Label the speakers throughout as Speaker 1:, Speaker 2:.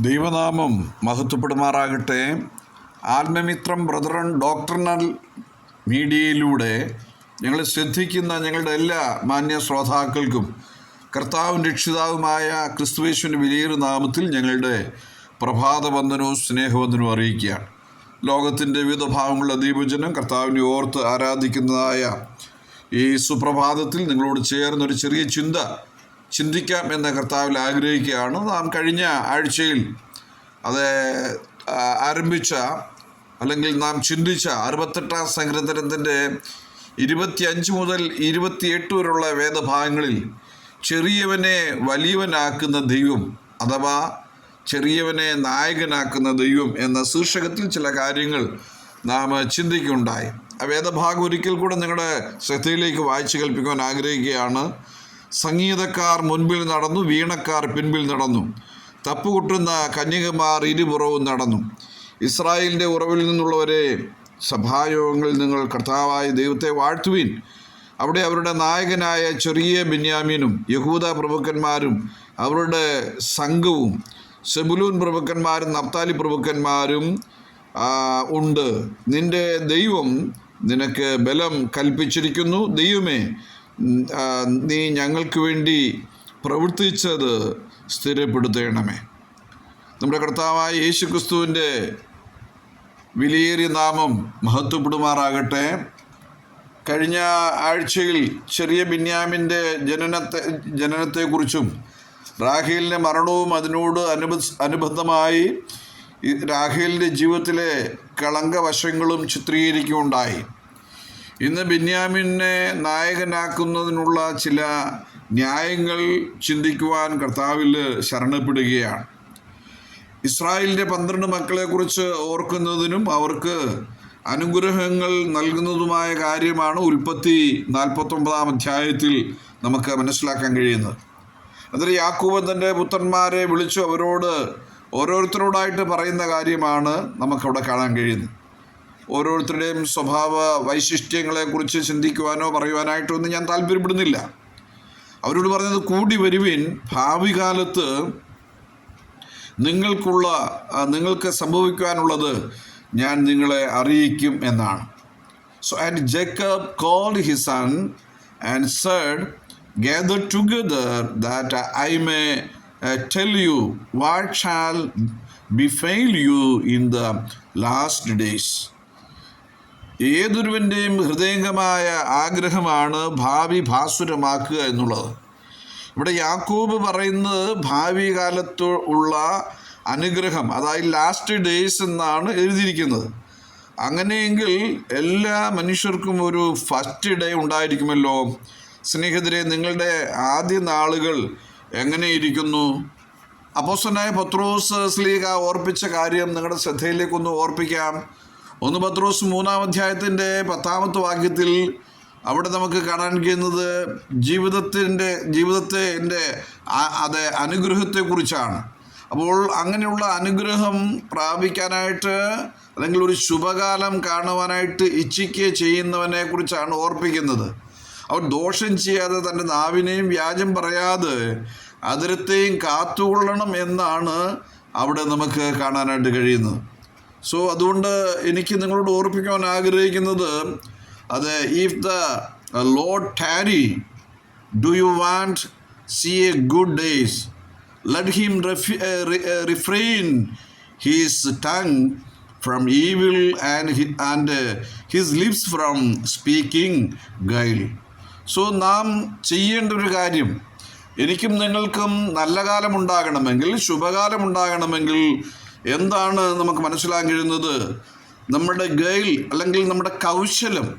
Speaker 1: ദൈവനാമം മഹത്വപ്പെടുമാറാകട്ടെ. ആത്മമിത്രം ബ്രദറൻ ഡോക്ടർണൽ മീഡിയയിലൂടെ ഞങ്ങളെ ശ്രദ്ധിക്കുന്ന ഞങ്ങളുടെ എല്ലാ മാന്യ ശ്രോതാക്കൾക്കും കർത്താവും രക്ഷിതാവുമായ ക്രിസ്തുവേശ്വന്റെ വിലയേറു നാമത്തിൽ ഞങ്ങളുടെ പ്രഭാതവന്ദനവും സ്നേഹവന്ദനവും അറിയിക്കുകയാണ്. ലോകത്തിന്റെ വിവിധ ഭാഗങ്ങളുള്ള ദീപജനം കർത്താവിനെ ഓർത്ത് ആരാധിക്കുന്നതായ ഈ സുപ്രഭാതത്തിൽ നിങ്ങളോട് ചേർന്നൊരു ചെറിയ ചിന്ത ചിന്തിക്കാം എന്ന് കർത്താവിൽ ആഗ്രഹിക്കുകയാണ്. നാം കഴിഞ്ഞ ആഴ്ചയിൽ അത് ആരംഭിച്ച അല്ലെങ്കിൽ നാം ചിന്തിച്ച അറുപത്തെട്ടാം സങ്കീർത്തനത്തിന്റെ ഇരുപത്തിയഞ്ച് മുതൽ ഇരുപത്തിയെട്ട് വരെയുള്ള വേദഭാഗങ്ങളിൽ ചെറിയവനെ വലിയവനാക്കുന്ന ദൈവം അഥവാ ചെറിയവനെ നായകനാക്കുന്ന ദൈവം എന്ന ശീർഷകത്തിൽ ചില കാര്യങ്ങൾ നാം ചിന്തിക്കുകയുണ്ടായി. ആ വേദഭാഗം ഒരിക്കൽ കൂടെ നിങ്ങളുടെ ശ്രദ്ധയിലേക്ക് വായിച്ചു കൽപ്പിക്കുവാൻ ആഗ്രഹിക്കുകയാണ്. സംഗീതക്കാർ മുൻപിൽ നടന്നു വീണക്കാർ പിൻപിൽ നടന്നു. തപ്പുകുട്ടുന്ന കന്യകുമാർ ഇരുപുറവും നടന്നു. ഇസ്രായേലിന്റെ ഉറവിൽ നിന്നുള്ളവരെ സഭായോഗങ്ങളിൽ നിങ്ങൾ കർത്താവായ ദൈവത്തെ വാഴ്ത്തുവിൻ. അവിടെ അവരുടെ നായകനായ ചെറിയ ബെന്യാമീനും യഹൂദ പ്രഭുക്കന്മാരും അവരുടെ സംഘവും സെബുലൂൻ പ്രഭുക്കന്മാരും നപ്താലി പ്രഭുക്കന്മാരും ഉണ്ട്. നിന്റെ ദൈവം നിനക്ക് ബലം കൽപ്പിച്ചിരിക്കുന്നു. ദൈവമേ നീ ഞങ്ങൾക്ക് വേണ്ടി പ്രവർത്തിച്ചത് സ്ഥിരപ്പെടുത്തേണമേ. നമ്മുടെ കർത്താവായ യേശു ക്രിസ്തുവിന്റെ വിലയേറിയ നാമം മഹത്വപ്പെടുമാറാകട്ടെ. കഴിഞ്ഞ ആഴ്ചയിൽ ചെറിയ ബിന്യാമിന്റെ ജനനത്തെ ജനനത്തെക്കുറിച്ചും റാഹേലിന്റെ മരണവും അതിനോട് അനുബ അനുബന്ധമായി രാഹേലിന്റെ ജീവിതത്തിലെ കളങ്കവശങ്ങളും ചിത്രീകരിക്കുകയുണ്ടായി. ഇന്ന് ബെന്യാമിനെ നായകനാക്കുന്നതിനുള്ള ചില ന്യായങ്ങൾ ചിന്തിക്കുവാൻ കർത്താവിൽ ശരണപ്പെടുകയാണ്. ഇസ്രായേലിന്റെ പന്ത്രണ്ട് മക്കളെക്കുറിച്ച് ഓർക്കുന്നതിനും അവർക്ക് അനുഗ്രഹങ്ങൾ നൽകുന്നതുമായ കാര്യമാണ് ഉൽപ്പത്തി നാൽപ്പത്തൊമ്പതാം അധ്യായത്തിൽ നമുക്ക് മനസ്സിലാക്കാൻ കഴിയുന്നത്. എന്നിട്ട് യാക്കൂബ് തന്റെ പുത്രന്മാരെ വിളിച്ചു അവരോട് ഓരോരുത്തരോടായിട്ട് പറയുന്ന കാര്യമാണ് നമുക്കവിടെ കാണാൻ കഴിയുന്നത്. ഓരോരുത്തരുടെയും സ്വഭാവ വൈശിഷ്ട്യങ്ങളെ കുറിച്ച് ചിന്തിക്കുവാനോ പറയുവാനായിട്ടോ ഒന്നും ഞാൻ താല്പര്യപ്പെടുന്നില്ല അവരോട് പറഞ്ഞത് കൂടി വരുവിൻ ഭാവി കാലത്ത് നിങ്ങൾക്കുള്ള നിങ്ങൾക്ക് സംഭവിക്കാനുള്ളത് ഞാൻ നിങ്ങളെ അറിയിക്കും എന്നാണ് so and Jacob called his son and said gather together that I may tell you what shall befall you in the last days. ഏതൊരുവന്റെയും ഹൃദയംഗമായ ആഗ്രഹമാണ് ഭാവി ഭാസുരമാക്കുക എന്നുള്ളത്. ഇവിടെ യാക്കൂബ് പറയുന്നത് ഭാവി കാലത്ത് ഉള്ള അനുഗ്രഹം അതായത് ലാസ്റ്റ് ഡേയ്സ് എന്നാണ് എഴുതിയിരിക്കുന്നത്. അങ്ങനെയെങ്കിൽ എല്ലാ മനുഷ്യർക്കും ഒരു ഫസ്റ്റ് ഡേ ഉണ്ടായിരിക്കുമല്ലോ? സ്നേഹിതരെ നിങ്ങളുടെ ആദ്യ നാളുകൾ എങ്ങനെയിരിക്കുന്നു? അപ്പോസനായ പത്രോസ് സ്ലീഗ ഓർപ്പിച്ച കാര്യം നിങ്ങളുടെ ശ്രദ്ധയിലേക്കൊന്ന് ഓർപ്പിക്കാം. ഒന്ന് പത്രോസ് മൂന്നാം അധ്യായത്തിന്റെ പത്താമത്തെ വാക്യത്തിൽ അവിടെ നമുക്ക് കാണാൻ കഴിയുന്നത് ജീവിതത്തിന്റെ ജീവിതത്തെ എന്റെ അത് അനുഗ്രഹത്തെക്കുറിച്ചാണ്. അപ്പോൾ അങ്ങനെയുള്ള അനുഗ്രഹം പ്രാപിക്കാനായിട്ട് അല്ലെങ്കിൽ ഒരു ശുഭകാലം കാണുവാനായിട്ട് ഇച്ഛിക്കുക ചെയ്യുന്നവനെ കുറിച്ചാണ് ഓർപ്പിക്കുന്നത്. അവൻ ദോഷം ചെയ്യാതെ തന്റെ നാവിനെയും വ്യാജം പറയാതെ അതിരത്തെയും കാത്തുകൊള്ളണം എന്നാണ് അവിടെ നമുക്ക് കാണാനായിട്ട് കഴിയുന്നത്. സോ അതുകൊണ്ട് എനിക്ക് നിങ്ങളോട് ഓർപ്പിക്കാൻ ആഗ്രഹിക്കുന്നത് അത് if the Lord tarry do you want see a good days let him refrain his tongue from evil and and his lips from speaking guile so നാം ചെയ്യേണ്ട ഒരു കാര്യം എനിക്കും നിങ്ങൾക്കും നല്ല കാലം ഉണ്ടാകണമെങ്കിൽ ശുഭകാലം ഉണ്ടാകണമെങ്കിൽ എന്താണ് നമുക്ക് മനസ്സിലാക്കാൻ കഴിയുന്നത്? നമ്മുടെ ഗൈൽ അല്ലെങ്കിൽ നമ്മുടെ കൗശലം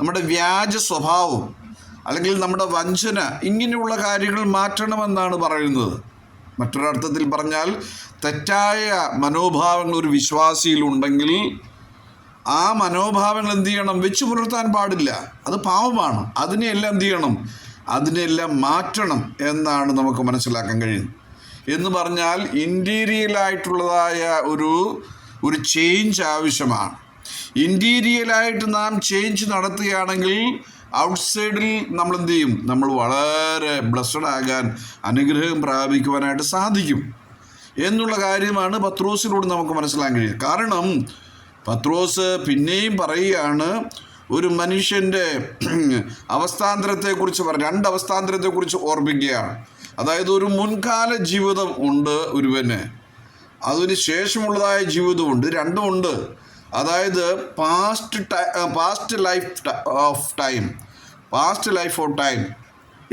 Speaker 1: നമ്മുടെ വ്യാജ സ്വഭാവം അല്ലെങ്കിൽ നമ്മുടെ വഞ്ചന ഇങ്ങനെയുള്ള കാര്യങ്ങൾ മാറ്റണമെന്നാണ് പറയുന്നത്. മറ്റൊരർത്ഥത്തിൽ പറഞ്ഞാൽ തെറ്റായ മനോഭാവങ്ങൾ ഒരു വിശ്വാസിയിലുണ്ടെങ്കിൽ ആ മനോഭാവങ്ങൾ എന്ത് ചെയ്യണം? വെച്ച് പുലർത്താൻ പാടില്ല. അത് പാവമാണ് അതിനെയെല്ലാം എന്ത് ചെയ്യണം? അതിനെല്ലാം മാറ്റണം എന്നാണ് നമുക്ക് മനസ്സിലാക്കാൻ കഴിയുന്നത്. എന്ന് പറഞ്ഞാൽ ഇന്റീരിയലായിട്ടുള്ളതായ ഒരു ഒരു ചേഞ്ച് ആവശ്യമാണ്. ഇന്റീരിയലായിട്ട് നാം ചേഞ്ച് നടത്തുകയാണെങ്കിൽ ഔട്ട്സൈഡിൽ നമ്മൾ എന്ത് ചെയ്യും? നമ്മൾ വളരെ ബ്ലസ്ഡ് ആകാൻ അനുഗ്രഹം പ്രാപിക്കുവാനായിട്ട് സാധിക്കും. എന്നുള്ള കാര്യമാണ് പത്രോസിലൂടെ നമുക്ക് മനസ്സിലാക്കാൻ കഴിയും കാരണം പത്രോസ് പിന്നെയും പറയുകയാണ് ഒരു മനുഷ്യന്റെ അവസ്ഥാന്തരത്തെക്കുറിച്ച് പറ രണ്ട് അവസ്ഥാന്തരത്തെക്കുറിച്ച് ഓർമ്മിക്കുകയാണ്. അതായത് ഒരു മുൻകാല ജീവിതം ഉണ്ട് ഒരുവന്. അതിന് ശേഷമുള്ളതായ ജീവിതമുണ്ട് രണ്ടുമുണ്ട് അതായത് past time past life of time past life of time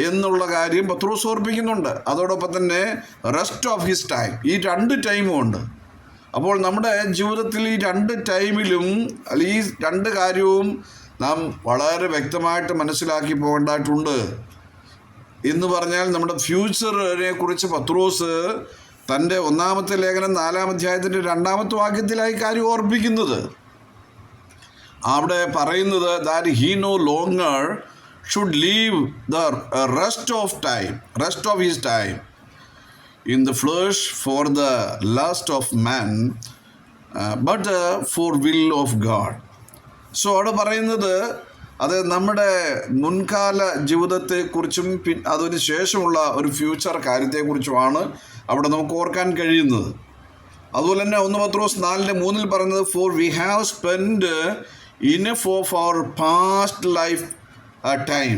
Speaker 1: എന്നുള്ള കാര്യം പത്രോസ് ഓർപ്പിക്കുന്നുണ്ട്. അതോടൊപ്പം തന്നെ റെസ്റ്റ് ഓഫ് ഹിസ് ടൈം ഈ രണ്ട് ടൈമും ഉണ്ട്. അപ്പോൾ നമ്മുടെ ജീവിതത്തിൽ ഈ രണ്ട് ടൈമിലും ഈ രണ്ട് കാര്യവും നാം വളരെ വ്യക്തമായിട്ട് മനസ്സിലാക്കി പോകേണ്ടതായിട്ടുണ്ട്. എന്ന് പറഞ്ഞാൽ നമ്മുടെ ഫ്യൂച്ചറിനെ കുറിച്ച് പത്രോസ് തന്റെ ഒന്നാമത്തെ ലേഖനം നാലാം അധ്യായത്തിന്റെ രണ്ടാമത്തെ വാക്യത്തിലായി കാര്യം ഓർപ്പിക്കുന്നത്. അവിടെ പറയുന്നത് that he no longer should live the rest of time rest of his time in the flesh for the lust of man but for will of God so അവിടെ പറയുന്നത് അത് നമ്മുടെ മുൻകാല ജീവിതത്തെക്കുറിച്ചും പിൻ അതിനുശേഷമുള്ള ഒരു ഫ്യൂച്ചർ കാര്യത്തെക്കുറിച്ചുമാണ് അവിടെ നമുക്ക് ഓർക്കാൻ കഴിയുന്നത്. അതുപോലെ തന്നെ ഒന്ന് പത്രോസ് നാലിന്റെ മൂന്നിൽ പറയുന്നത് for we have spend enough of our past life time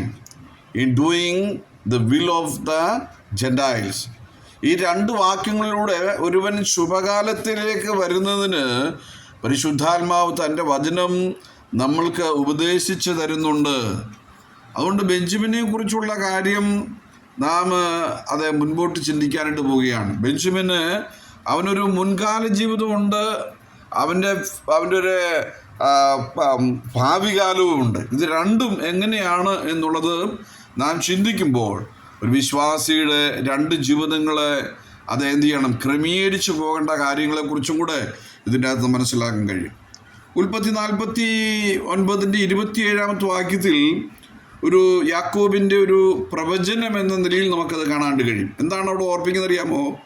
Speaker 1: in doing the will of the Gentiles ഈ രണ്ട് വാക്യങ്ങളിലൂടെ ഒരുവൻ ശുഭകാലത്തിലേക്ക് വരുന്നതിന് പരിശുദ്ധാത്മാവ് തന്റെ വചനം നമ്മൾക്ക് ഉപദേശിച്ചു തരുന്നുണ്ട്. അതുകൊണ്ട് ബെഞ്ചമിനെ കുറിച്ചുള്ള കാര്യം നാം അത് മുൻപോട്ട് ചിന്തിക്കാനായിട്ട് പോവുകയാണ്. ബെഞ്ചമിന് അവനൊരു മുൻകാല ജീവിതമുണ്ട്. അവന്റെ അവന്റെ ഒരു ഭാവി കാലവുമുണ്ട് ഇത് രണ്ടും എങ്ങനെയാണ് എന്നുള്ളത് നാം ചിന്തിക്കുമ്പോൾ ഒരു വിശ്വാസിയുടെ രണ്ട് ജീവിതങ്ങളെ അത് എന്ത് ചെയ്യണം? ക്രമീകരിച്ചു പോകേണ്ട കാര്യങ്ങളെക്കുറിച്ചും കൂടെ ഇതിന്റെ അകത്ത് മനസ്സിലാക്കാൻ കഴിയും. ഉൽപ്പത്തി നാൽപ്പത്തി ഒൻപതിന്റെ ഇരുപത്തിയേഴാമത്തെ വാക്യത്തിൽ ഒരു യാക്കോബിന്റെ ഒരു പ്രവചനം എന്ന നിലയിൽ നമുക്കത് കാണാണ്ട് കഴിയും. എന്താണ് അവിടെ ഓർപ്പിക്കുന്നത് അറിയാമോ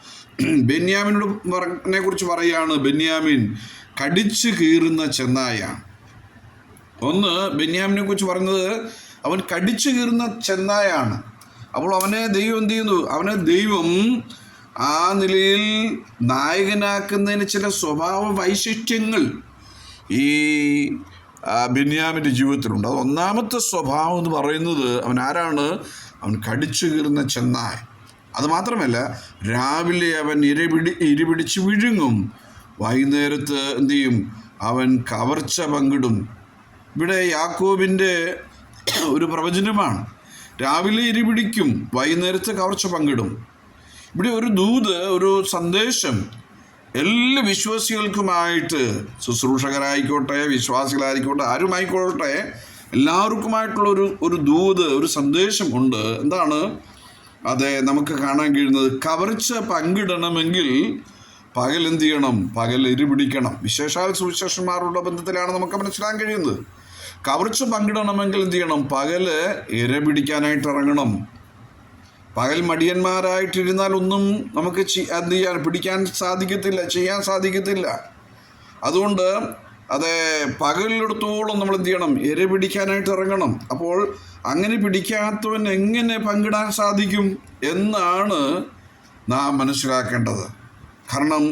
Speaker 1: ബെന്യാമിനോട് പറഞ്ഞെ കുറിച്ച് പറയുകയാണ് ബെന്യാമിൻ കടിച്ചു കീറുന്ന ചെന്നായ ഒന്ന് ബെന്യാമിനെ കുറിച്ച് പറഞ്ഞത് അവൻ കടിച്ചു കീറുന്ന ചെന്നായാണ്. അപ്പോൾ അവനെ ദൈവം എന്ത് ചെയ്യുന്നു? അവനെ ദൈവം ആ നിലയിൽ നായകനാക്കുന്നതിന് ചില സ്വഭാവ വൈശിഷ്ട്യങ്ങൾ ഈ ബിന്യാമിന്റെ ജീവിതത്തിലുണ്ട്. അത് ഒന്നാമത്തെ സ്വഭാവം എന്ന് പറയുന്നത് അവൻ ആരാണ്? അവൻ കടിച്ചു കീറുന്ന ചെന്നായ അത് മാത്രമല്ല രാവിലെ അവൻ ഇരപിടി ഇരിപിടിച്ച് വിഴുങ്ങും. വൈകുന്നേരത്ത് എന്തു ചെയ്യും? അവൻ കവർച്ച പങ്കിടും. ഇവിടെ യാക്കോബിന്റെ ഒരു പ്രവചനമാണ്. രാവിലെ ഇരിപിടിക്കും വൈകുന്നേരത്ത് കവർച്ച പങ്കിടും. ഇവിടെ ഒരു ദൂത് ഒരു സന്ദേശം എല്ലാ വിശ്വാസികൾക്കുമായിട്ട് ശുശ്രൂഷകരായിക്കോട്ടെ വിശ്വാസികളായിക്കോട്ടെ ആരുമായിക്കോട്ടെ എല്ലാവർക്കുമായിട്ടുള്ള ഒരു ഒരു ദൂത് ഒരു സന്ദേശം ഉണ്ട്. എന്താണ്? അതെ നമുക്ക് കാണാൻ കഴിയുന്നത് കവർച്ച പങ്കിടണമെങ്കിൽ പകൽ എന്ത് ചെയ്യണം? പകൽ എരിപിടിക്കണം വിശേഷാൽ സുവിശേഷന്മാരുടെ ബന്ധത്തിലാണ് നമുക്ക് മനസ്സിലാക്കാൻ കഴിയുന്നത്. കവർച്ച പങ്കിടണമെങ്കിൽ എന്ത് ചെയ്യണം? പകൽ ഇര പിടിക്കാനായിട്ട് ഇറങ്ങണം. പകൽ മടിയന്മാരായിട്ടിരുന്നാൽ ഒന്നും നമുക്ക് എന്ത് ചെയ്യാൻ പിടിക്കാൻ സാധിക്കത്തില്ല ചെയ്യാൻ സാധിക്കത്തില്ല. അതുകൊണ്ട് അത് പകലിടത്തോളം നമ്മൾ എന്ത് ചെയ്യണം? എര പിടിക്കാനായിട്ട് ഇറങ്ങണം. അപ്പോൾ അങ്ങനെ പിടിക്കാത്തവൻ എങ്ങനെ പങ്കിടാൻ സാധിക്കും എന്നാണ് നാം മനസ്സിലാക്കേണ്ടത്. കാരണം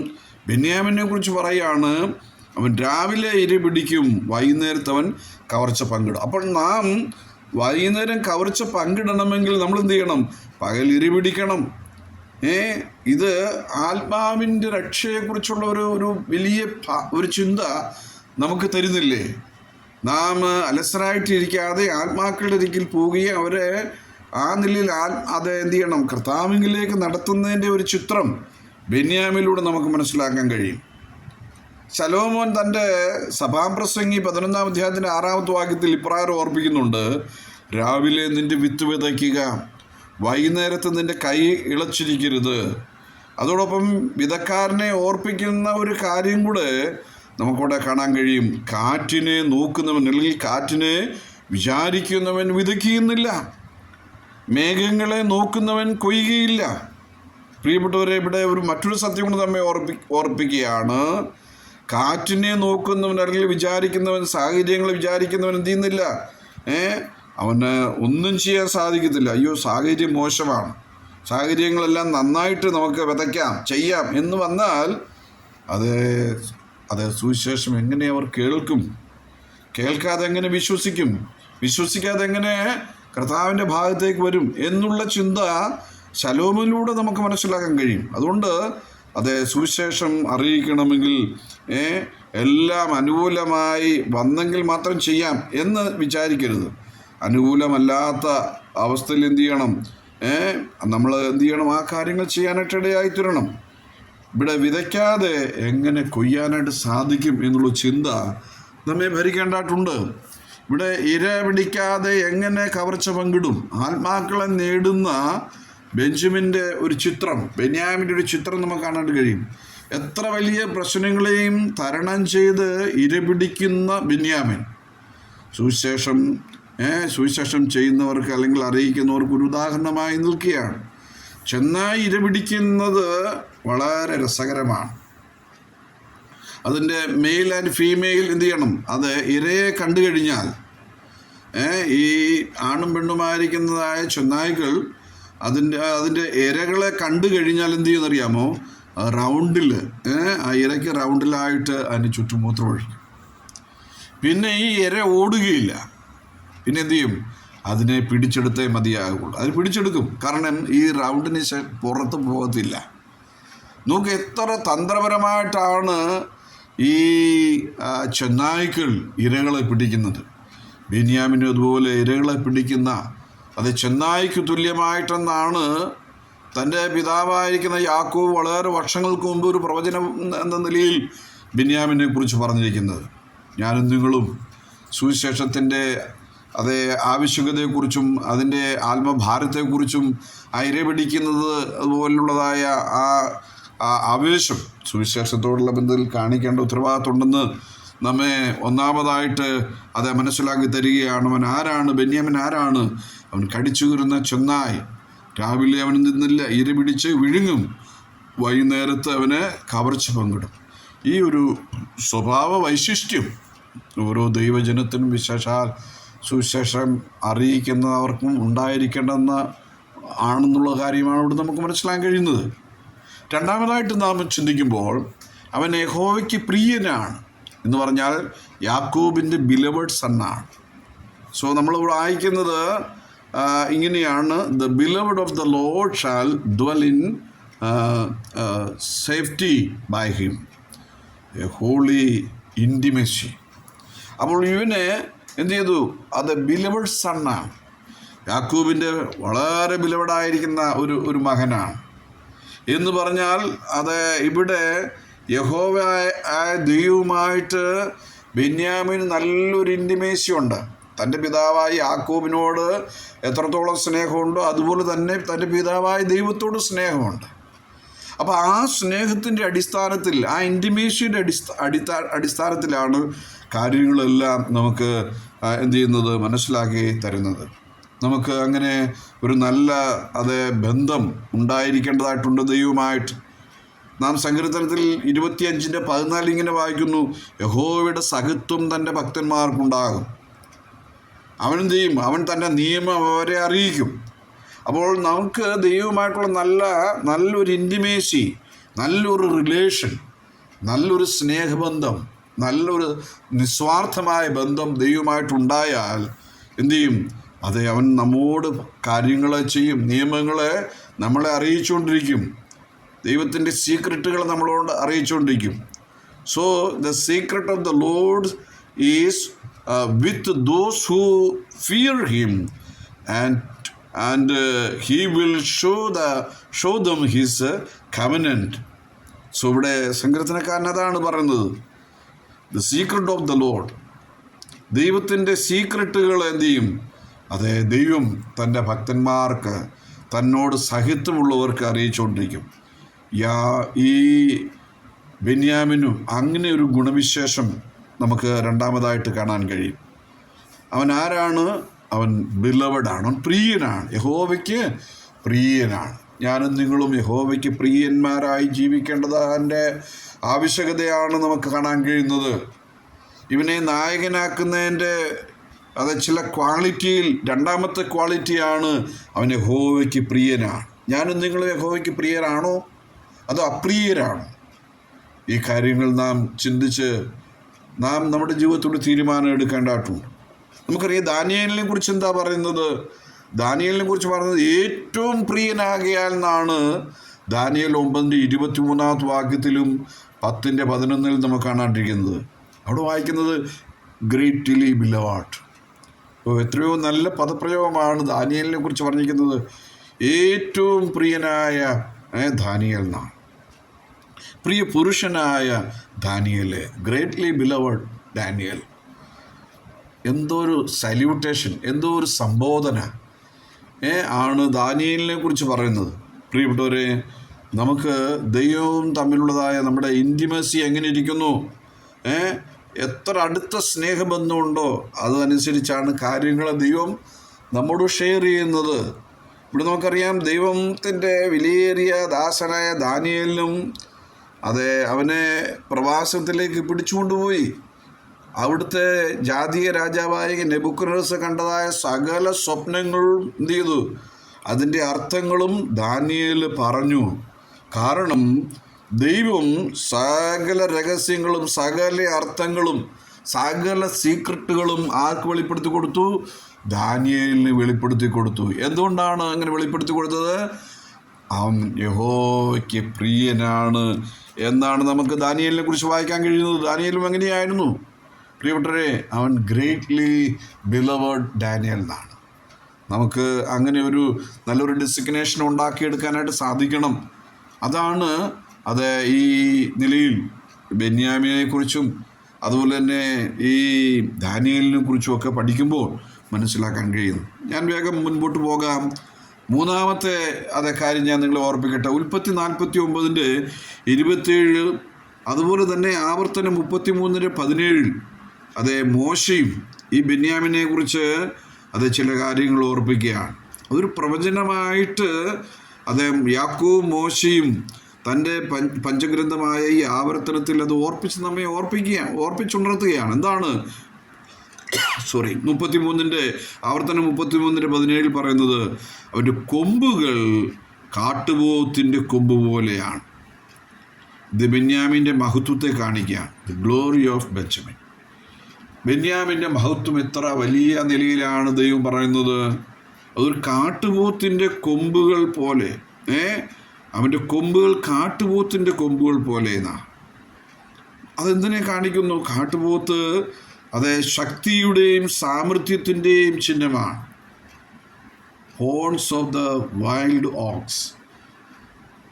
Speaker 1: ബെന്യാമിനെ കുറിച്ച് പറയുകയാണ് അവൻ രാവിലെ ഇര പിടിക്കും വൈകുന്നേരത്തവൻ കവർച്ച പങ്കിടും. അപ്പോൾ നാം വൈകുന്നേരം കവർച്ച പങ്കിടണമെങ്കിൽ നമ്മൾ എന്ത് ചെയ്യണം പകൽ ഇരിപിടിക്കണം ഏ ഇത് ആത്മാവിന്റെ രക്ഷയെക്കുറിച്ചുള്ള ഒരു ഒരു വലിയ ഒരു ചിന്ത നമുക്ക് തരുന്നില്ലേ? നാം അലസരായിട്ടിരിക്കാതെ ആത്മാക്കളുടെ ഇരിക്കൽ പോവുകയും അവരെ ആ നിലയിൽ ആ അത് എന്ത് ചെയ്യണം കർത്താവിംഗിലേക്ക് നടത്തുന്നതിന്റെ ഒരു ചിത്രം ബെന്യാമിലൂടെ നമുക്ക് മനസ്സിലാക്കാൻ കഴിയും. ശലോമോൻ തന്റെ സഭാപ്രസംഗി പതിനൊന്നാം അധ്യായത്തിന്റെ ആറാമത്തെ വാക്യത്തിൽ ഇപ്രകാരം ഓർപ്പിക്കുന്നുണ്ട് രാവിലെ നിന്റെ വിത്ത് വിതയ്ക്കുക വൈകുന്നേരത്ത് നിന്റെ കൈ ഇളച്ചിരിക്കരുത്. അതോടൊപ്പം വിതക്കാരനെ ഓർപ്പിക്കുന്ന ഒരു കാര്യം കൂടെ നമുക്കവിടെ കാണാൻ കഴിയും. കാറ്റിനെ നോക്കുന്നവൻ അല്ലെങ്കിൽ കാറ്റിനെ വിചാരിക്കുന്നവൻ വിതയ്ക്കുന്നില്ല. മേഘങ്ങളെ നോക്കുന്നവൻ കൊയ്യുകയില്ല. പ്രിയപ്പെട്ടവരെ ഇവിടെ ഒരു മറ്റൊരു സത്യം കൊണ്ട് നമ്മെ ഓർപ്പി ഓർപ്പിക്കുകയാണ്. കാറ്റിനെ നോക്കുന്നവൻ അല്ലെങ്കിൽ വിചാരിക്കുന്നവൻ സാഹചര്യങ്ങൾ വിചാരിക്കുന്നവൻ എന്ത് ചെയ്യുന്നില്ല? ഏ? അവന് ഒന്നും ചെയ്യാൻ സാധിക്കത്തില്ല. അയ്യോ സാഹചര്യം മോശമാണ്. സാഹചര്യങ്ങളെല്ലാം നന്നായിട്ട് നമുക്ക് വിതയ്ക്കാം ചെയ്യാം എന്ന് വന്നാൽ അത് അത് സുവിശേഷം എങ്ങനെ അവർ കേൾക്കും? കേൾക്കാതെ എങ്ങനെ വിശ്വസിക്കും? വിശ്വസിക്കാതെ എങ്ങനെ കർത്താവിന്റെ ഭാഗത്തേക്ക് വരും എന്നുള്ള ചിന്ത ശലോമിലൂടെ നമുക്ക് മനസ്സിലാക്കാൻ കഴിയും. അതുകൊണ്ട് അത് സുവിശേഷം അറിയിക്കണമെങ്കിൽ എല്ലാം അനുകൂലമായി വന്നെങ്കിൽ മാത്രം ചെയ്യാം എന്ന് വിചാരിക്കരുത്. അനുകൂലമല്ലാത്ത അവസ്ഥയിൽ എന്ത് ചെയ്യണം? നമ്മൾ എന്ത് ചെയ്യണം? ആ കാര്യങ്ങൾ ചെയ്യാനായിട്ട് ഇടയായി തീരണം. ഇവിടെ വിതയ്ക്കാതെ എങ്ങനെ കൊയ്യാനായിട്ട് സാധിക്കും എന്നുള്ള ചിന്ത നമ്മെ ഭരിക്കേണ്ടതായിട്ടുണ്ട്. ഇവിടെ ഇര പിടിക്കാതെ എങ്ങനെ കവർച്ച പങ്കിടും? ആത്മാക്കളെ നേടുന്ന ബെഞ്ചമിന്റെ ഒരു ചിത്രം ബെന്യാമിന്റെ ഒരു ചിത്രം നമുക്ക് കാണാൻ കഴിയും. എത്ര വലിയ പ്രശ്നങ്ങളെയും തരണം ചെയ്ത് ഇരപിടിക്കുന്ന ബെന്യാമിൻ. സുവിശേഷം സുവിശേഷം ചെയ്യുന്നവർക്ക് അല്ലെങ്കിൽ അറിയിക്കുന്നവർക്ക് ഒരു ഉദാഹരണമായി നിൽക്കുകയാണ്. ചെന്നായി ഇരപിടിക്കുന്നത് വളരെ രസകരമാണ്. അതിന്റെ മെയിൽ ആൻഡ് ഫീമെയിൽ എന്ത് ചെയ്യണം? അത് ഇരയെ കണ്ടു കഴിഞ്ഞാൽ ഈ ആണും പെണ്ണുമായിരിക്കുന്നതായ ചെന്നായ്ക്കൾ അതിന്റെ അതിന്റെ ഇരകളെ കണ്ടു കഴിഞ്ഞാൽ എന്ത് ചെയ്യുമെന്നറിയാമോ? റൗണ്ടിൽ ആ ഇരയ്ക്ക് റൗണ്ടിലായിട്ട് അതിന് ചുറ്റും മൂത്രം ഒഴിക്കും. പിന്നെ ഈ ഇര ഓടുകയില്ല. പിന്നെ എന്ത് ചെയ്യും? അതിനെ പിടിച്ചെടുത്തേ മതിയാകുള്ളൂ. അത് പിടിച്ചെടുക്കും. കാരണം ഈ റൗണ്ടിന് പുറത്ത് പോകത്തില്ല. നോക്ക് എത്ര തന്ത്രപരമായിട്ടാണ് ഈ ചെന്നായ്ക്കൾ ഇരകളെ പിടിക്കുന്നത്. ബെന്യാമിനും അതുപോലെ ഇരകളെ പിടിക്കുന്ന അത് ചെന്നായിക്ക് തുല്യമായിട്ടെന്നാണ് തന്റെ പിതാവായിരിക്കുന്ന യാക്കോ വളരെ വർഷങ്ങൾക്ക് മുമ്പ് ഒരു പ്രവചനം എന്ന നിലയിൽ ബെന്യാമിനെ കുറിച്ച് പറഞ്ഞിരിക്കുന്നത്. ഞാനും നിങ്ങളും സുവിശേഷത്തിന്റെ അതേ ആവശ്യകതയെക്കുറിച്ചും അതിന്റെ ആത്മഭാരത്തെക്കുറിച്ചും ആ അതുപോലുള്ളതായ ആ ആവേശം സുവിശേഷത്തോടുള്ള ബന്ധത്തിൽ കാണിക്കേണ്ട ഉത്തരവാദിത്തമുണ്ടെന്ന് നമ്മെ ഒന്നാമതായിട്ട് അത് മനസ്സിലാക്കി തരികയാണ്. അവൻ ആരാണ്? ബെന്യാമിൻ ആരാണ്? അവൻ കടിച്ചു കീറുന്ന ചെന്നായി. രാവിലെ അവൻ നിന്നില്ല ഇര പിടിച്ച് വിഴുങ്ങും. വൈകുന്നേരത്ത് അവന് കവർച്ച പങ്കിടും. ഈ ഒരു സ്വഭാവ വൈശിഷ്ട്യം ഓരോ ദൈവജനത്തിനും വിശേഷാൽ സുവിശേഷം അറിയിക്കുന്നവർക്കും ഉണ്ടായിരിക്കേണ്ടെന്ന ആണെന്നുള്ള കാര്യമാണ് ഇവിടെ നമുക്ക് മനസ്സിലാക്കാൻ കഴിയുന്നത്. രണ്ടാമതായിട്ട് നാം ചിന്തിക്കുമ്പോൾ അവൻ യഹോവയ്ക്ക് പ്രിയനാണ് എന്ന് പറഞ്ഞാൽ യാക്കൂബിന്റെ ബിലവേഡ് സണ്ണാണ് സോ നമ്മൾ വായിക്കുന്നത് ഇങ്ങനെയാണ് the beloved of the Lord shall dwell in safety by him a holy intimacy അപ്പോൾ ഇവനെ എന്ത് ചെയ്തു? അത് ബിലവഡ് സണ്ണാണ് യാക്കൂബിന്റെ വളരെ ബിലവഡായിരിക്കുന്ന ഒരു ഒരു മകനാണ്. എന്ന് പറഞ്ഞാൽ അത് ഇവിടെ യഹോവ ദൈവമായിട്ട് ബെന്യാമിന് നല്ലൊരു ഇന്റിമേസി ഉണ്ട്. തന്റെ പിതാവായ യാക്കോബിനോട് എത്രത്തോളം സ്നേഹമുണ്ടോ അതുപോലെ തന്നെ തന്റെ പിതാവായ ദൈവത്തോട് സ്നേഹമുണ്ട്. അപ്പോൾ ആ സ്നേഹത്തിന്റെ അടിസ്ഥാനത്തിൽ ആ ഇന്റിമേഷ്യയുടെ അടിസ്ഥാ അടിസ്ഥാ അടിസ്ഥാനത്തിലാണ് കാര്യങ്ങളെല്ലാം നമുക്ക് എന്ത് ചെയ്യുന്നത് മനസ്സിലാക്കി തരുന്നത്. നമുക്ക് അങ്ങനെ ഒരു നല്ല അതേ ബന്ധം ഉണ്ടായിരിക്കേണ്ടതായിട്ടുണ്ട് ദൈവമായിട്ട് നാം സങ്കീർത്തനത്തിൽ ഇരുപത്തിയഞ്ചിന്റെ പതിനാല് ഇങ്ങനെ വായിക്കുന്നു യഹോവയുടെ സഹിത്വം തന്റെ ഭക്തന്മാർക്കുണ്ടാകും. അവൻ എന്ത് ചെയ്യും അവൻ തന്റെ നിയമം അവരെ അറിയിക്കും. അപ്പോൾ നമുക്ക് ദൈവമായിട്ടുള്ള നല്ല നല്ലൊരു ഇന്റിമേസി നല്ലൊരു റിലേഷൻ നല്ലൊരു സ്നേഹബന്ധം നല്ലൊരു നിസ്വാർത്ഥമായ ബന്ധം ദൈവമായിട്ടുണ്ടായാൽ എന്തു ചെയ്യും അത് അവൻ നമ്മോട് കാര്യങ്ങളെ ചെയ്യും നിയമങ്ങളെ നമ്മളെ അറിയിച്ചുകൊണ്ടിരിക്കും. ദൈവത്തിന്റെ സീക്രട്ടുകൾ നമ്മളോട് അറിയിച്ചുകൊണ്ടിരിക്കും. So the secret of the Lord is with those who fear him and and he will show the show them his covenant. So ഇവിടെ സങ്കീർത്തനക്കാരൻ അതാണ് പറയുന്നത്. The secret of the Lord ദൈവത്തിന്റെ സീക്രട്ടുകൾ എന്തു ചെയ്യും? അതെ ദൈവം തന്റെ ഭക്തന്മാർക്ക് തന്നോട് സഹിത്വമുള്ളവർക്ക് അറിയിച്ചുകൊണ്ടിരിക്കും. യാ ഈ ബെന്യാമിനും അങ്ങനെ ഒരു ഗുണവിശേഷം നമുക്ക് രണ്ടാമതായിട്ട് കാണാൻ കഴിയും. അവൻ ആരാണ്? അവൻ ബിലവഡാണ് അവൻ പ്രിയനാണ്. യഹോവയ്ക്ക് പ്രിയനാണ്. ഞാനും നിങ്ങളും യഹോവയ്ക്ക് പ്രിയന്മാരായി ജീവിക്കേണ്ടത് അവന്റെ ആവശ്യകതയാണ് നമുക്ക് കാണാൻ കഴിയുന്നത്. ഇവനെ നായകനാക്കുന്നതിന്റെ അത് ചില ക്വാളിറ്റിയിൽ രണ്ടാമത്തെ ക്വാളിറ്റിയാണ് അവൻ യഹോവയ്ക്ക് പ്രിയനാണ്. ഞാനും നിങ്ങളും യഹോവയ്ക്ക് പ്രിയരാണോ? അതോ അപ്രിയരാണോ? ഈ കാര്യങ്ങൾ നാം ചിന്തിച്ച് നാം നമ്മുടെ ജീവിതത്തോട് തീരുമാനം എടുക്കേണ്ടതായിട്ടുണ്ട്. നമുക്കറിയാം ദാനിയലിനെ കുറിച്ച് എന്താ പറയുന്നത്? ദാനിയലിനെ കുറിച്ച് പറയുന്നത് ഏറ്റവും പ്രിയനാകിയാൽ എന്നാണ് ദാനിയൽ ഒമ്പതിന്റെ ഇരുപത്തി മൂന്നാമത്തെ വാക്യത്തിലും പത്തിന്റെ പതിനൊന്നിൽ നമുക്ക് കാണാണ്ടിരിക്കുന്നത്. അവിടെ വായിക്കുന്നത് ഗ്രേറ്റ്ലി ബിലവാട്ട് അപ്പോൾ എത്രയോ നല്ല പദപ്രയോഗമാണ് ദാനിയലിനെ കുറിച്ച് പറഞ്ഞിരിക്കുന്നത്. ഏറ്റവും പ്രിയനായ ദാനിയൽ എന്നാണ്. പ്രിയ പുരുഷനായ ദാനിയൽ ഗ്രേറ്റ്ലി ബിലവേഡ് ഡാനിയൽ എന്തോ ഒരു സല്യൂട്ടേഷൻ എന്തോ ഒരു സംബോധന ആണ് ദാനിയലിനെ കുറിച്ച് പറയുന്നത്. പ്രിയപ്പെട്ടവരെ നമുക്ക് ദൈവവും തമ്മിലുള്ളതായ നമ്മുടെ ഇന്റിമസി എങ്ങനെ ഇരിക്കുന്നു? എത്ര അടുത്ത സ്നേഹബന്ധമുണ്ടോ അതനുസരിച്ചാണ് കാര്യങ്ങളെ ദൈവം നമ്മോട് ഷെയർ ചെയ്യുന്നത്. ഇവിടെ നമുക്കറിയാം ദൈവത്തിന്റെ വിലയേറിയ ദാസനായ ദാനിയലിനും അതെ അവനെ പ്രവാസത്തിലേക്ക് പിടിച്ചുകൊണ്ടുപോയി. അവിടുത്തെ ജാതീയ രാജാവായ നെബുക്കുനസ് കണ്ടതായ സകല സ്വപ്നങ്ങളും എന്ത് ചെയ്തു? അതിന്റെ അർത്ഥങ്ങളും ദാനിയേൽ പറഞ്ഞു. കാരണം ദൈവം സകല രഹസ്യങ്ങളും സകല അർത്ഥങ്ങളും സകല സീക്രട്ടുകളും ആർക്ക് വെളിപ്പെടുത്തി കൊടുത്തു? ദാനിയലിന് വെളിപ്പെടുത്തി കൊടുത്തു. എന്തുകൊണ്ടാണ് അങ്ങനെ വെളിപ്പെടുത്തി കൊടുത്തത്? അവൻ യഹോയ്ക്ക് പ്രിയനാണ് എന്നാണ് നമുക്ക് ദാനിയലിനെ കുറിച്ച് വായിക്കാൻ കഴിയുന്നത്. ദാനിയലും എങ്ങനെയായിരുന്നു? പ്രിയപ്പെട്ടവരെ അവൻ ഗ്രേറ്റ്ലി ബിലവേഡ് ഡാനിയൽ എന്നാണ്. നമുക്ക് അങ്ങനെ ഒരു നല്ലൊരു ഡെസിഗ്നേഷൻ ഉണ്ടാക്കിയെടുക്കാനായിട്ട് സാധിക്കണം. അതാണ് അത് ഈ നിലയിൽ ബെന്യാമിനെ കുറിച്ചും അതുപോലെ തന്നെ ഈ ദാനിയലിനെ കുറിച്ചും ഒക്കെ പഠിക്കുമ്പോൾ മനസ്സിലാക്കാൻ കഴിയുന്നു ഞാൻ വേഗം മുൻപോട്ട് പോകാം. മൂന്നാമത്തെ അതേ കാര്യം ഞാൻ നിങ്ങളെ ഓർപ്പിക്കട്ടെ. ഉൽപ്പത്തി നാൽപ്പത്തി ഒമ്പതിന്റെ ഇരുപത്തേഴ് അതുപോലെ തന്നെ ആവർത്തനം മുപ്പത്തി മൂന്നിന്റെ പതിനേഴിൽ അതേ മോശയും ഈ ബെന്യാമിനെ കുറിച്ച് അത് ചില കാര്യങ്ങൾ ഓർപ്പിക്കുകയാണ്. അതൊരു പ്രവചനമായിട്ട് അതേ യാക്കോവും മോശയും തന്റെ പഞ്ചഗ്രന്ഥമായ ഈ ആവർത്തനത്തിൽ അത് ഓർപ്പിച്ച് നമ്മെ ഓർപ്പിക്കുക ഓർപ്പിച്ചുണർത്തുകയാണ്. എന്താണ്? സോറി മുപ്പത്തിമൂന്നിന്റെ ആവർത്തനം മുപ്പത്തിമൂന്നിന്റെ പതിനേഴിൽ പറയുന്നത് അവന്റെ കൊമ്പുകൾ കാട്ടുപോത്തിന്റെ കൊമ്പ് പോലെയാണ്. ഇത് ബെന്യാമിന്റെ മഹത്വത്തെ കാണിക്കുകയാണ്. ദി ഗ്ലോറി ഓഫ് ബെഞ്ചമിൻ ബെന്യാമിന്റെ മഹത്വം എത്ര വലിയ നിലയിലാണ് ദൈവം പറയുന്നത്? അതൊരു കാട്ടുപോത്തിന്റെ കൊമ്പുകൾ പോലെ. ഏ? അവന്റെ കൊമ്പുകൾ കാട്ടുപോത്തിന്റെ കൊമ്പുകൾ പോലെ എന്നാ. അതെന്തിനെ കാണിക്കുന്നു? കാട്ടുപോത്ത് അത് ശക്തിയുടെയും സാമർഥ്യത്തിന്റെയും ചിഹ്നമാണ് horns of the wild ox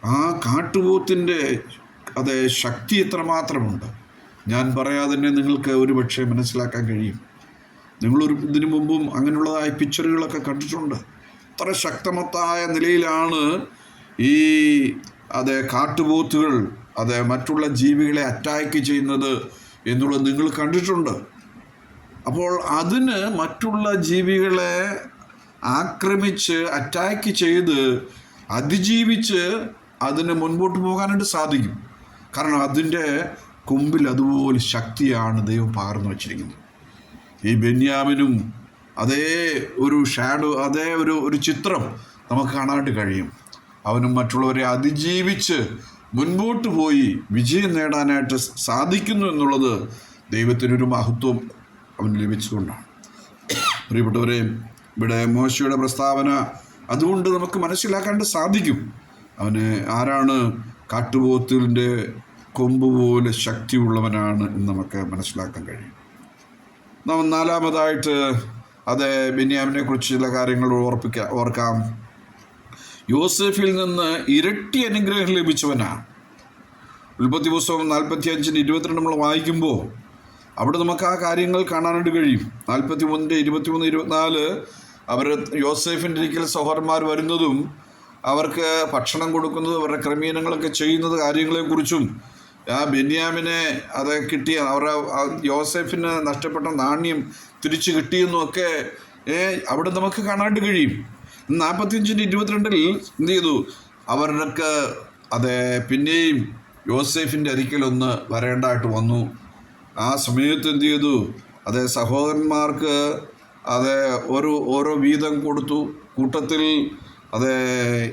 Speaker 1: ആ കാട്ടുപോത്തിന്റെ അത് ശക്തി എത്രമാത്രമുണ്ട്? ഞാൻ പറയാതെ തന്നെ നിങ്ങൾക്ക് ഒരുപക്ഷെ മനസ്സിലാക്കാൻ കഴിയും. നിങ്ങളൊരു ഇതിനു മുമ്പും അങ്ങനെയുള്ളതായ പിക്ചറുകളൊക്കെ കണ്ടിട്ടുണ്ട്. അത്ര ശക്തമത്തായ നിലയിലാണ് ഈ അത് കാട്ടുപോത്തുകൾ അത് മറ്റുള്ള ജീവികളെ അറ്റാക്ക് ചെയ്യുന്നത് എന്നുള്ളത് നിങ്ങൾ കണ്ടിട്ടുണ്ട്. അപ്പോൾ അതിന് മറ്റുള്ള ജീവികളെ ആക്രമിച്ച് അറ്റാക്ക് ചെയ്ത് അതിജീവിച്ച് അതിന് മുൻപോട്ട് പോകാനായിട്ട് സാധിക്കും. കാരണം അതിന്റെ കുമ്പിൽ അതുപോലെ ശക്തിയാണ് ദൈവം പകർന്നു വച്ചിരിക്കുന്നത്. ഈ ബെന്യാമിനും അതേ ഒരു ഷാഡോ അതേ ഒരു ഒരു ചിത്രം നമുക്ക് കാണാനായിട്ട് കഴിയും. അവനും മറ്റുള്ളവരെ അതിജീവിച്ച് മുൻപോട്ട് പോയി വിജയം നേടാനായിട്ട് സാധിക്കുന്നു എന്നുള്ളത് ദൈവത്തിനൊരു മഹത്വം അവന് ലഭിച്ചുകൊണ്ടാണ്. പ്രിയപ്പെട്ടവരെ ഇവിടെ മോശയുടെ പ്രസ്താവന അതുകൊണ്ട് നമുക്ക് മനസ്സിലാക്കാണ്ട് സാധിക്കും. അവന് ആരാണ് കാട്ടുപോത്തിന്റെ കൊമ്പ് പോലെ ശക്തിയുള്ളവനാണ് എന്ന് നമുക്ക് മനസ്സിലാക്കാൻ കഴിയും. നാം നാലാമതായിട്ട് അത് ബെന്യാമിനെ കുറിച്ച് ചില കാര്യങ്ങൾ ഓർപ്പിക്കാം ഓർക്കാം. യോസഫിൽ നിന്ന് ഇരട്ടി അനുഗ്രഹം ലഭിച്ചവനാണ്. ഉൽപ്പത്തി പുസ്തകം നാൽപ്പത്തി അഞ്ചിന് ഇരുപത്തിരണ്ട് നമ്മൾ വായിക്കുമ്പോൾ അവിടെ നമുക്ക് ആ കാര്യങ്ങൾ കാണാനായിട്ട് കഴിയും. നാൽപ്പത്തി മൂന്നിന്റെ ഇരുപത്തി മൂന്ന് ഇരുപത്തിനാല് അവർ യോസേഫിന്റെ ഒരിക്കൽ സഹോദരന്മാർ വരുന്നതും അവർക്ക് ഭക്ഷണം കൊടുക്കുന്നതും അവരുടെ ക്രമീകരണങ്ങളൊക്കെ ചെയ്യുന്നത് കാര്യങ്ങളെക്കുറിച്ചും ആ ബെന്യാമിനെ അത് കിട്ടിയ അവരുടെ യോസേഫിന് നഷ്ടപ്പെട്ട നാണ്യം തിരിച്ചു കിട്ടിയെന്നൊക്കെ അവിടെ നമുക്ക് കാണാനായിട്ട് കഴിയും. നാൽപ്പത്തിയഞ്ചിന്റെ ഇരുപത്തിരണ്ടിൽ എന്ത് ചെയ്തു? അവർക്ക് അത് പിന്നെയും യോസേഫിന്റെ അരിക്കലൊന്ന് വരേണ്ടതായിട്ട് വന്നു. ആ സമയത്ത് എന്ത് ചെയ്തു? അത് സഹോദരന്മാർക്ക് അത് ഒരു ഓരോ വീതം കൊടുത്തു. കൂട്ടത്തിൽ അത്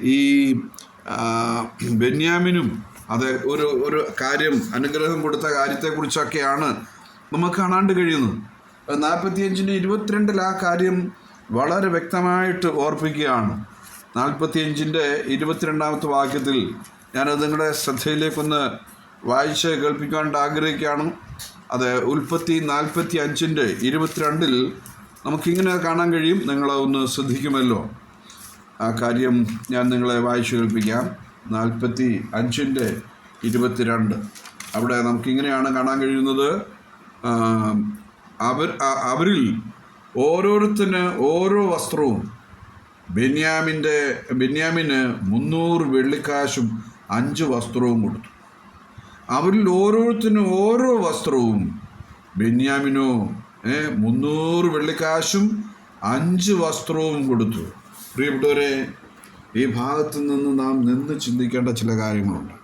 Speaker 1: ഈ ബെന്യാമിനും അത് ഒരു ഒരു കാര്യം അനുഗ്രഹം കൊടുത്ത കാര്യത്തെക്കുറിച്ചൊക്കെയാണ് നമുക്ക് കാണാണ്ട് കഴിയുന്നത്. നാൽപ്പത്തിയഞ്ചിന്റെ ഇരുപത്തിരണ്ടിൽ ആ കാര്യം വളരെ വ്യക്തമായിട്ട് ഓർപ്പിക്കുകയാണ്. നാൽപ്പത്തിയഞ്ചിന്റെ ഇരുപത്തിരണ്ടാമത്തെ വാക്യത്തിൽ ഞാനത് നിങ്ങളുടെ ശ്രദ്ധയിലേക്കൊന്ന് വായിച്ച് കേൾപ്പിക്കാൻ ആഗ്രഹിക്കുകയാണ്. അത് ഉൽപ്പത്തി നാൽപ്പത്തി അഞ്ചിന്റെ ഇരുപത്തിരണ്ടിൽ നമുക്കിങ്ങനെ കാണാൻ കഴിയും. നിങ്ങൾ ഒന്ന് ശ്രദ്ധിക്കുമല്ലോ. ആ കാര്യം ഞാൻ നിങ്ങളെ വായിച്ചു കേൾപ്പിക്കാം. നാൽപ്പത്തി അഞ്ചിന്റെ ഇരുപത്തിരണ്ട്. അവിടെ നമുക്കിങ്ങനെയാണ് കാണാൻ കഴിയുന്നത്. അവർ അവരിൽ ഓരോരുത്തന് ഓരോ വസ്ത്രവും ബെന്യാമിന്റെ ബെന്യാമിന് മുന്നൂറ് വെള്ളിക്കാശും അഞ്ച് വസ്ത്രവും കൊടുത്തു. അവരിൽ ഓരോരുത്തരും ഓരോ വസ്ത്രവും. ബെന്യാമിനോ മുന്നൂറ് വെള്ളിക്കാശും അഞ്ച് വസ്ത്രവും കൊടുത്തു. പ്രിയപ്പെട്ടവരെ ഈ ഭാഗത്ത് നിന്ന് നാം നിന്ന് ചിന്തിക്കേണ്ട ചില കാര്യങ്ങളുണ്ട്.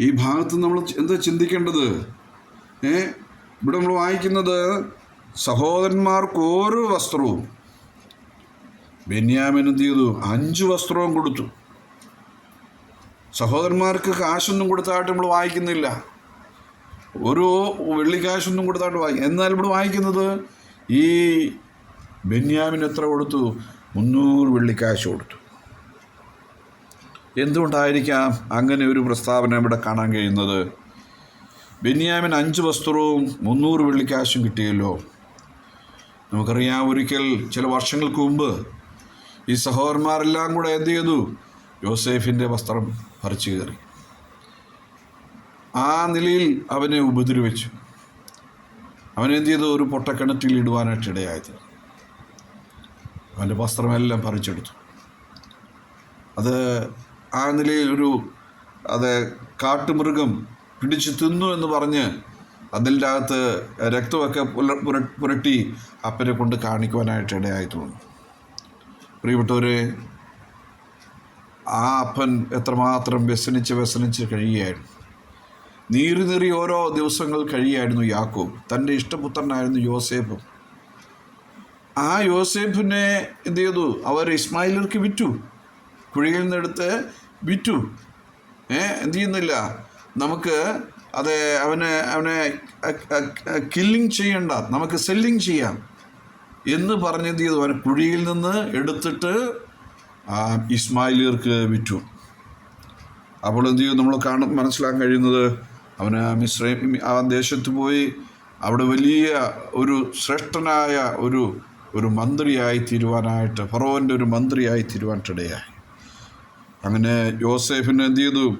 Speaker 1: ഈ ഭാഗത്ത് നമ്മൾ എന്താ ചിന്തിക്കേണ്ടത്? ഏ ഇവിടെ നമ്മൾ വായിക്കുന്നത് സഹോദരന്മാർക്ക് ഓരോ വസ്ത്രവും. ബെന്യാമിൻ എന്ത് ചെയ്തു? അഞ്ച് വസ്ത്രവും കൊടുത്തു. സഹോദരന്മാർക്ക് കാശൊന്നും കൊടുത്തായിട്ട് നമ്മൾ വായിക്കുന്നില്ല. ഒരു വെള്ളിക്കാശൊന്നും കൊടുത്തായിട്ട് വായിക്കും എന്നാൽ ഇവിടെ വായിക്കുന്നത് ഈ ബെന്യാമിന് എത്ര കൊടുത്തു? മുന്നൂറ് വെള്ളിക്കാശ് കൊടുത്തു. എന്തുകൊണ്ടായിരിക്കാം അങ്ങനെ ഒരു പ്രസ്താവന ഇവിടെ കാണാൻ കഴിയുന്നത്? ബെന്യാമിന് അഞ്ച് വസ്ത്രവും മുന്നൂറ് വെള്ളിക്കാശും കിട്ടിയല്ലോ. നമുക്കറിയാം ഒരിക്കൽ ചില വർഷങ്ങൾക്ക് മുമ്പ് ഈ സഹോദരന്മാരെല്ലാം കൂടെ എന്ത് ചെയ്തു? യോസേഫിന്റെ വസ്ത്രം പറിച്ചു കയറി. ആ നിലയിൽ അവനെ ഉപദ്രവിച്ചു. അവനെന്ത് ചെയ്തു? ഒരു പൊട്ടക്കിണറ്റിൽ ഇടുവാനായിട്ട് ഇടയായത്. അവന്റെ വസ്ത്രമെല്ലാം പറിച്ചെടുത്തു. അത് ആ നിലയിൽ ഒരു അത് കാട്ടുമൃഗം പിടിച്ചു തിന്നു എന്ന് പറഞ്ഞ് അതിന്റെ അകത്ത് രക്തമൊക്കെ പുല പുരട്ടി അപ്പനെ കൊണ്ട് കാണിക്കുവാനായിട്ട് ഇടയായി തോന്നുന്നു. പ്രിയപ്പെട്ടവരെ ആ അപ്പൻ എത്രമാത്രം വ്യസനിച്ച് വ്യസനിച്ച് കഴിയുകയായിരുന്നു. നീറി നീറി ഓരോ ദിവസങ്ങൾ കഴിയായിരുന്നു യാക്കോബ്. തന്റെ ഇഷ്ടപുത്രനായിരുന്നു യോസേഫും. ആ യോസേഫിനെ എന്ത് ചെയ്തു? അവർ ഇസ്മായിലർക്ക് വിറ്റു. കുഴിയിൽ നിന്നെടുത്ത് വിറ്റു. ഏ എന്ത് ചെയ്യുന്നില്ല? നമുക്ക് അത് അവനെ അവനെ കില്ലിങ് ചെയ്യണ്ട. നമുക്ക് സെല്ലിങ് ചെയ്യാം. എന്ന് പറഞ്ഞ് എന്ത് ചെയ്തു? അവൻ കുഴിയിൽ നിന്ന് എടുത്തിട്ട് ആ ഇസ്മായിലിയർക്ക് വിറ്റു. അപ്പോൾ എന്ത് ചെയ്യും? നമ്മൾ കാണും മനസ്സിലാക്കാൻ കഴിയുന്നത് അവന് മിശ്രയും ആ ദേശത്ത് പോയി അവിടെ വലിയ ഒരു ശ്രേഷ്ഠനായ ഒരു ഒരു മന്ത്രിയായി തീരുവാനായിട്ട് ഫറോവന്റെ ഒരു മന്ത്രിയായി തീരുവാനിട്ടിടയായി അങ്ങനെ യോസേഫിനെ എന്ത് ചെയ്തു?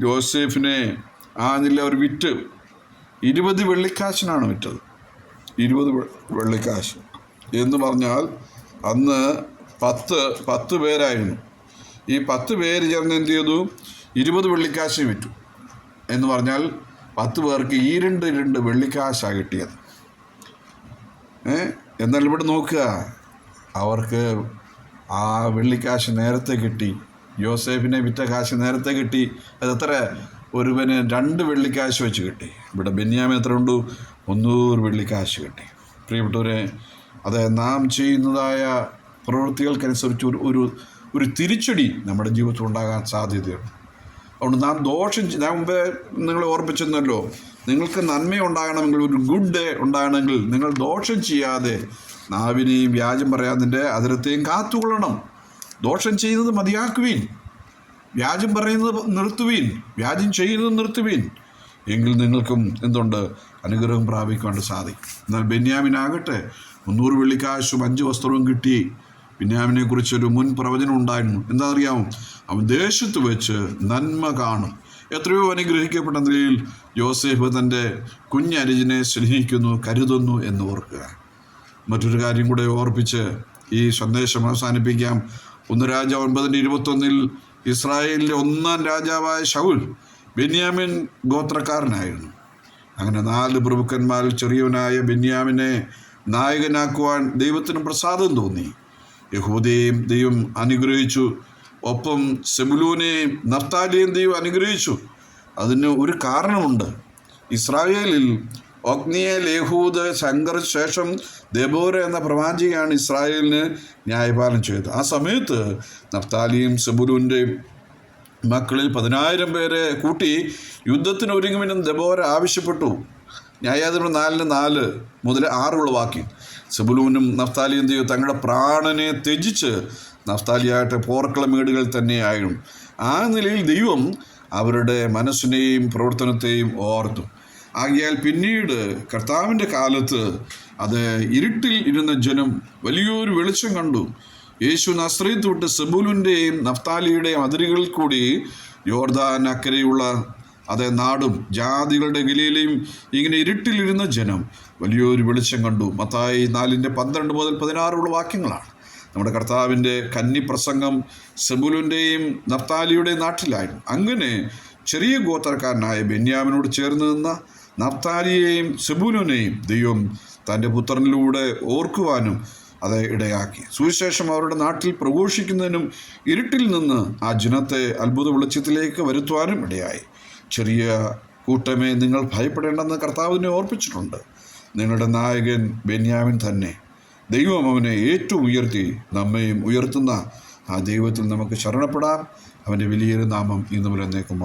Speaker 1: യോസേഫിനെ ആ നില അവർ വിറ്റ്. ഇരുപത് വെള്ളിക്കാശിനാണ് വിറ്റത്. ഇരുപത് വെള്ളിക്കാശ്. എന്ന് പറഞ്ഞാൽ അന്ന് പത്ത് പത്ത് പേരായിരുന്നു. ഈ പത്ത് പേര് ചേർന്ന് എന്ത് ചെയ്തു? ഇരുപത് വെള്ളിക്കാശ് വിറ്റു. എന്ന് പറഞ്ഞാൽ പത്ത് പേർക്ക് ഈ രണ്ട് രണ്ട് വെള്ളിക്കാശാണ് കിട്ടിയത്. ഏ? എന്നാൽ ഇവിടെ നോക്കുക. അവർക്ക് ആ വെള്ളിക്കാശ് നേരത്തെ കിട്ടി. യോസേഫിനെ വിറ്റ കാശ് നേരത്തെ കിട്ടി. അതെത്ര ഒരുവന് രണ്ട് വെള്ളിക്കാശ് വെച്ച് കിട്ടി. ഇവിടെ ബെന്യാമിന് എത്ര ഉണ്ട്? മുന്നൂറ് വെള്ളിക്കാശ് കിട്ടി. പ്രിയപ്പെട്ടവരെ അത് നാം ചെയ്യുന്നതായ പ്രവൃത്തികൾക്കനുസരിച്ച് ഒരു ഒരു ഒരു തിരിച്ചടി നമ്മുടെ ജീവിതത്തിൽ ഉണ്ടാകാൻ സാധ്യതയുണ്ട്. അതുകൊണ്ട് നാം ദോഷം ഞാൻ മുമ്പേ നിങ്ങളെ ഓർപ്പിച്ചെന്നല്ലോ നിങ്ങൾക്ക് നന്മ ഉണ്ടാകണമെങ്കിൽ ഒരു ഗുഡ് ഡേ ഉണ്ടാകണമെങ്കിൽ നിങ്ങൾ ദോഷം ചെയ്യാതെ നാവിനെയും വ്യാജം പറയാതിന്റെ അതിരത്തെയും കാത്തുകൊള്ളണം. ദോഷം ചെയ്യുന്നത് മതിയാക്കുവീൻ. വ്യാജം പറയുന്നത് നിർത്തുവീൻ. വ്യാജം ചെയ്യുന്നത് നിർത്തുവീൻ. എങ്കിൽ നിങ്ങൾക്കും എന്തുണ്ട്? അനുഗ്രഹം പ്രാപിക്കാണ്ട് സാധിക്കും. എന്നാൽ ബെന്യാമിനാകട്ടെ മുന്നൂറ് വെള്ളിക്കാശും അഞ്ച് വസ്ത്രവും കിട്ടി. ബെന്യാമിനെ കുറിച്ചൊരു മുൻ പ്രവചനം ഉണ്ടായിരുന്നു. എന്താ അറിയാമോ അവൻ ദേശത്ത് വെച്ച് നന്മ കാണും. എത്രയോ അനുഗ്രഹിക്കപ്പെട്ട നിലയിൽ യോസേഫ് തന്റെ കുഞ്ഞരിജിനെ സ്നേഹിക്കുന്നു കരുതുന്നു എന്ന് ഓർക്കുക. മറ്റൊരു കാര്യം കൂടെ ഓർപ്പിച്ച് ഈ സന്ദേശം അവസാനിപ്പിക്കാം. ഒന്ന് രാജ ഒൻപതിന്റെ ഇരുപത്തൊന്നിൽ ഇസ്രായേലിലെ ഒന്നാം രാജാവായ ഷൗൽ ബെന്യാമിൻ ഗോത്രക്കാരനായിരുന്നു. അങ്ങനെ നാല് പ്രഭുക്കന്മാരിൽ ചെറിയവനായ ബെന്യാമിനെ നായകനാക്കുവാൻ ദൈവത്തിന് പ്രസാദം തോന്നി. യഹൂദയെയും ദൈവം അനുഗ്രഹിച്ചു. ഒപ്പം സെബുലൂനെയും നർത്താലിയെയും ദൈവം അനുഗ്രഹിച്ചു. അതിന് ഒരു കാരണമുണ്ട്. ഇസ്രായേലിൽ ഒഗ്നിയെ ലേഹൂദ് ശങ്കർ ശേഷം ദബോര എന്ന പ്രവാചികയാണ് ഇസ്രായേലിന് ന്യായപാലനം ചെയ്തത്. ആ സമയത്ത് നഫ്താലിയും സെബുലൂന്റെയും മക്കളിൽ പതിനായിരം പേരെ കൂട്ടി യുദ്ധത്തിന് ഒരുങ്ങുമെന്നും ദബോര ആവശ്യപ്പെട്ടു. ന്യായാധിപൻ നാലിന് നാല് മുതൽ ആറ് വാക്യം സെബുലൂനും നഫ്താലിയും എന്ത് ചെയ്യും തങ്ങളുടെ പ്രാണനെ ത്യജിച്ച് നഫ്താലിയായിട്ട് പോർക്കളമേടുകൾ തന്നെയായും ആ നിലയിൽ ദൈവം അവരുടെ മനസ്സിനെയും പ്രവർത്തനത്തെയും ഓർത്തു. ആകിയാൽ പിന്നീട് കർത്താവിന്റെ കാലത്ത് അത് ഇരുട്ടിൽ ഇരുന്ന ജനം വലിയൊരു വെളിച്ചം കണ്ടു. യേശു നസ്രയത്ത് വിട്ട് നഫ്താലിയുടെയും അതിരുകളിൽ കൂടി യോർദാൻ അക്കരെയുള്ള അതേ നാടും ജാതികളുടെ വിലയിലെയും ഇങ്ങനെ ഇരുട്ടിലിരുന്ന ജനം വലിയൊരു വെളിച്ചം കണ്ടു. മത്തായി നാലിന്റെ പന്ത്രണ്ട് മുതൽ പതിനാറുള്ള വാക്യങ്ങളാണ്. നമ്മുടെ കർത്താവിന്റെ കന്നി പ്രസംഗം സെബുലുന്റെയും നർത്താലിയുടെയും നാട്ടിലായിരുന്നു. അങ്ങനെ ചെറിയ ഗോത്രക്കാരനായ ബെന്യാമിനോട് ചേർന്ന് നിന്ന നർത്താലിയെയും സെബുലുനെയും ദൈവം തന്റെ പുത്രനിലൂടെ ഓർക്കുവാനും അത് ഇടയാക്കി. സുവിശേഷം അവരുടെ നാട്ടിൽ പ്രഘോഷിക്കുന്നതിനും ഇരുട്ടിൽ നിന്ന് ആ ജനത്തെ അത്ഭുത വെളിച്ചത്തിലേക്ക് വരുത്തുവാനും ഇടയായി. ചെറിയ കൂട്ടമേ നിങ്ങൾ ഭയപ്പെടേണ്ടെന്ന് കർത്താവിനെ ഓർപ്പിച്ചിട്ടുണ്ട്. നിങ്ങളുടെ നായകൻ ബെന്യാമിൻ തന്നെ. ദൈവം അവനെ ഏറ്റവും ഉയർത്തി നമ്മയും ഉയർത്തുന്ന ആ ദൈവത്തിൽ നമുക്ക് ശരണപ്പെടാം. അവന്റെ വലിയൊരു നാമം ഇന്നു മുതൽ എന്നേക്കും